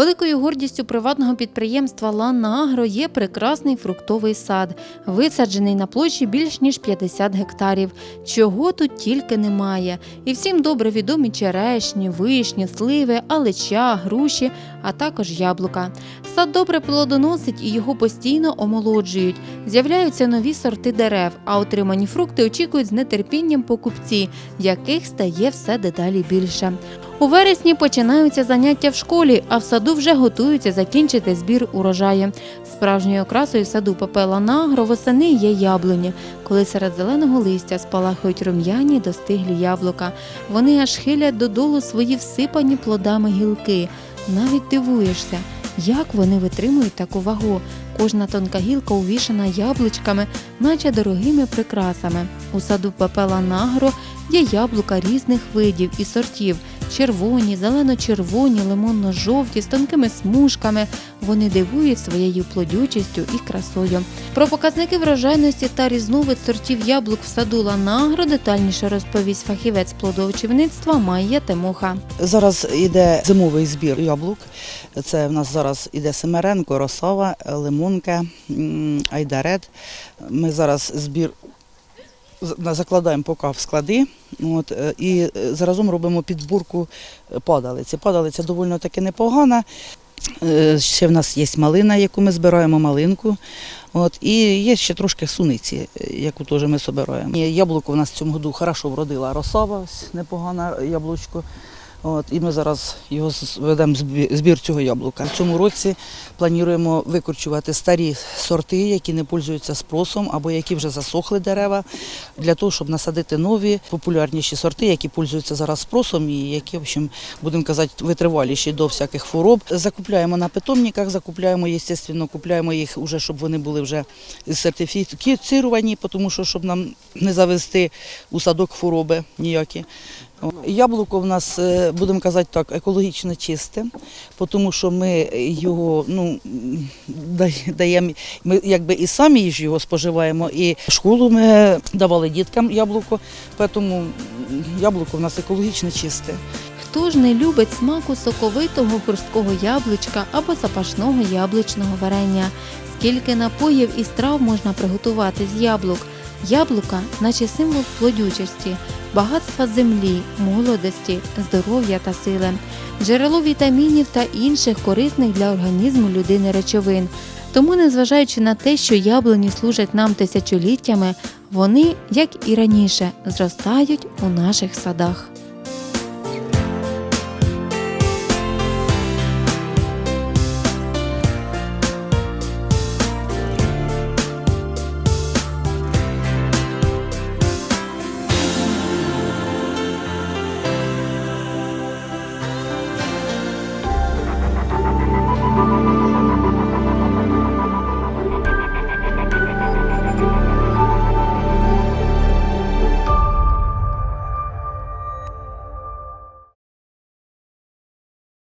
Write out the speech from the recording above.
Великою гордістю приватного підприємства Лана Агро є прекрасний фруктовий сад, висаджений на площі більш ніж 50 гектарів. Чого тут тільки немає. І всім добре відомі черешні, вишні, сливи, алеча, груші, а також яблука. Сад добре плодоносить і його постійно омолоджують. З'являються нові сорти дерев, а отримані фрукти очікують з нетерпінням покупці, яких стає все дедалі більше. У вересні починаються заняття в школі, а в саду вже готуються закінчити збір урожаю. Справжньою окрасою саду Пепела Нагро восени є яблуні, коли серед зеленого листя спалахують рум'яні достиглі яблука. Вони аж хилять додолу свої всипані плодами гілки. Навіть дивуєшся, як вони витримують таку вагу. Кожна тонка гілка увішана яблучками, наче дорогими прикрасами. У саду Пепела Нагро є яблука різних видів і сортів: червоні, зелено-червоні, лимонно-жовті, з тонкими смужками. Вони дивують своєю плодючістю і красою. Про показники врожайності та різновид сортів яблук в саду Ланагро детальніше розповість фахівець плодовочівництва Майя Тимоха. Зараз іде зимовий збір яблук. Це в нас зараз іде Семеренко, Росава, Лимонка, Айдарет. Ми зараз збір закладаємо поки в склади. От, е, і е, заразом робимо підборку е, падалиці. Падалиця доволі таки непогана. Ще в нас є малина, яку ми збираємо малинку. От, і є ще трошки суниці, яку теж ми збираємо. Яблуко в нас в цьому году хорошо вродила росава, непогана яблучко. От, і ми зараз його ведемо збі- збір цього яблука. В цьому році плануємо викорчувати старі сорти, які не пользуються спросом або які вже засохли дерева, для того, щоб насадити нові популярніші сорти, які пользуються зараз спросом і які, в общем, будемо казати, витриваліші до всяких хвороб. Закупляємо на питомниках, закупляємо, звісно, купляємо їх уже, щоб вони були вже сертифіціровані, тому що щоб нам не завести у садок хвороби ніякі. Яблуко в нас, е, будемо казати так, екологічно чисте, тому що ми його ну, даємо, ми якби і самі ж його споживаємо, і в школу ми давали діткам яблуко, тому яблуко в нас екологічно чисте. Хто ж не любить смаку соковитого хрусткого яблучка або запашного яблучного варення? Скільки напоїв і страв можна приготувати з яблук? Яблука, наче символ плодючості, багатства землі, молодості, здоров'я та сили, джерело вітамінів та інших корисних для організму людини речовин. Тому, незважаючи на те, що яблуні служать нам тисячоліттями, вони, як і раніше, зростають у наших садах.